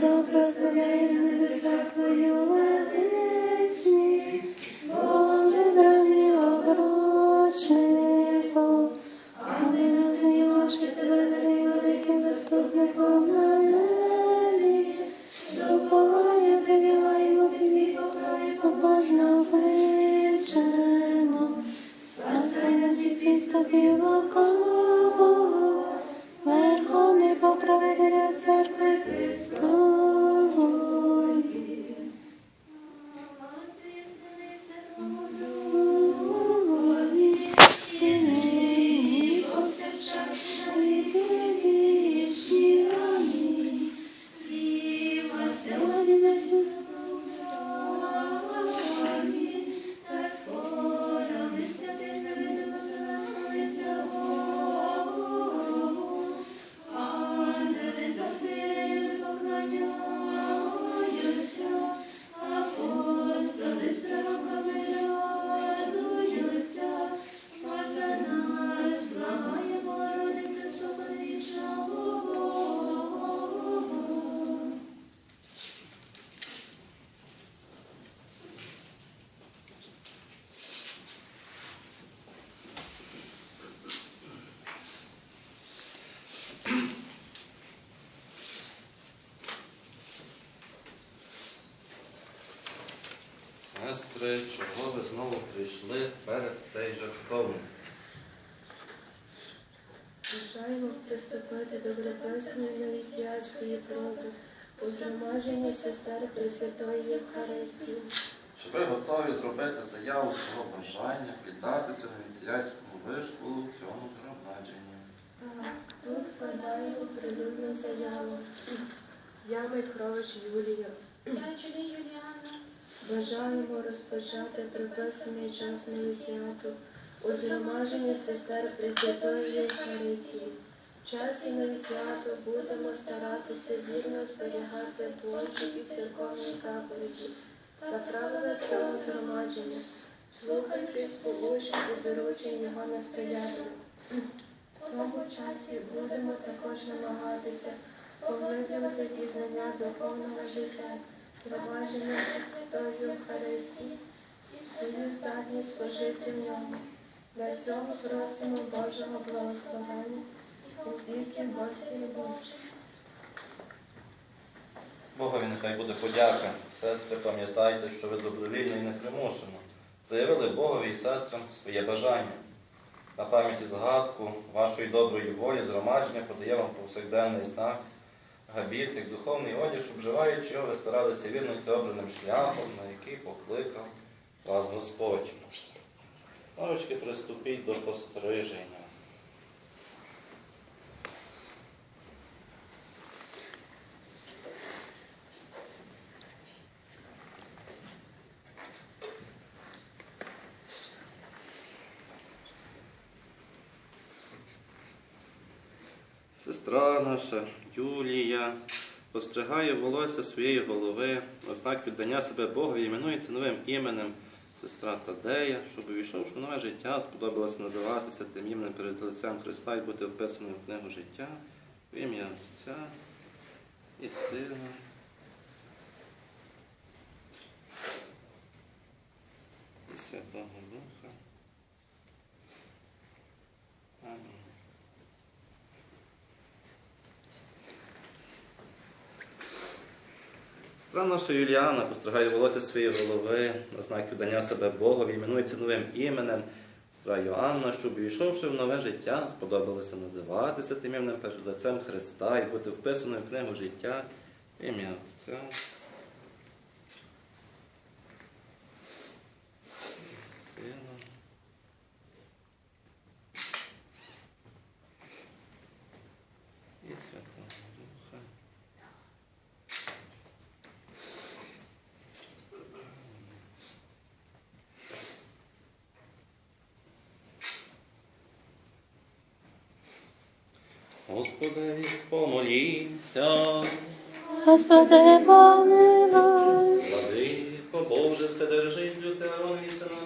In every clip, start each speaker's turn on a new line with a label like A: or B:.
A: Свято прославляє небеса Твою величність, Боже, брані обручнику, а не розуміло, що великим заступником.
B: Сестри, чого ви знову прийшли перед цей жертовник?
C: Бажаємо приступити до Брепесної новіціатської проби у згромадженні сестер Пресвятої Євхаристії.
B: Чи ви готові зробити заяву свого бажання піддатися на ініціатському вишколу в цьому згромадженні?
C: Так, Тут складаємо прилюдну заяву. Я Михрович Юлія.
A: Дачелі Юліана.
C: Бажаємо розпочати приписаний час новіціату у згромадженні сестер Пресвятої Євхаристії. В часі новіціату будемо старатися вірно зберігати Божі і церковні заповіді та правила цього згромадження, слухаючись сполучень і доручень його настоятелів. В тому часі будемо також намагатися поглиблювати пізнання духовного життя, згромадження Святої Євхаристії і свою здатність служити в ньому. Для цього просимо Божого благословення і віки Божої Божі.
B: Богові нехай буде подяка. Сестри, пам'ятайте, що ви добровільно і непримушено заявили Богові і сестрам своє бажання. На пам'яті згадку вашої доброї волі згромадження подає вам повсякденний знак, габітик, духовний одяг, щоб вживаючи його, ви старалися вірнути обраним шляхом, на який покликав вас Господь. Морочки, приступіть до постриження. Сестра наша Юлія постригає волосся своєї голови, на знак віддання себе Богові, іменується новим іменем сестра Тадея, щоб увійшовши в нове життя, сподобалося називатися тим іменем перед лицем Христа і бути вписаним в книгу життя, в ім'я Отця і Сина. І Святого Духа. Амінь. Сестра наша Юліана постригає волосся своєї голови на знак віддання себе Богові, іменується новим іменем. Сестра Йоанна, щоб увійшовши в нове життя, сподобалося називатися тим іменем перед лицем Христа і бути вписаною в книгу життя ім'я Отця. Сина. І Святого Духа. Господи, помолімся.
A: Господи, помилуй.
B: Владико Боже, Вседержителю Теони і Синові,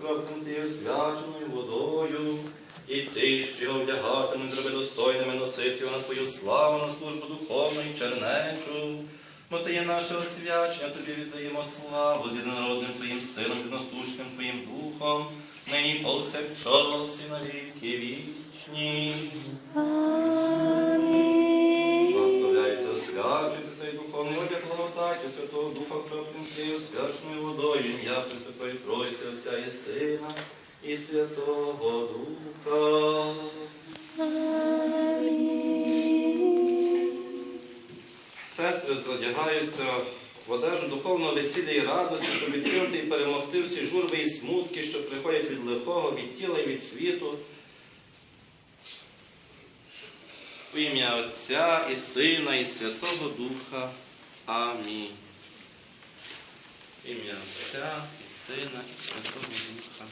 B: Духа, окропом цією свяченою водою. І ти, що його вдягатимуть, зроби достойними носити його на твою славу, на службу духовну і чернечу. Бо ти є наше освячення, тобі віддаємо славу з єдинородним Твоїм Сином, відносущним Твоїм Духом, нині повсякчас і на віки вічні. Одяг Святого Духа кроплем цією водою, ім'я Пресвятої Тройці, Отця і Сина, і Святого Духа.
A: Амінь.
B: Сестри задягаються в одежу духовного весілля і радості, щоб відкинути і перемогти всі журби і смутки, що приходять від лихого, від тіла і від світу. В ім'я Отця і Сина, і Святого Духа. Амінь. имя Отця і Сина, і Святого Духа.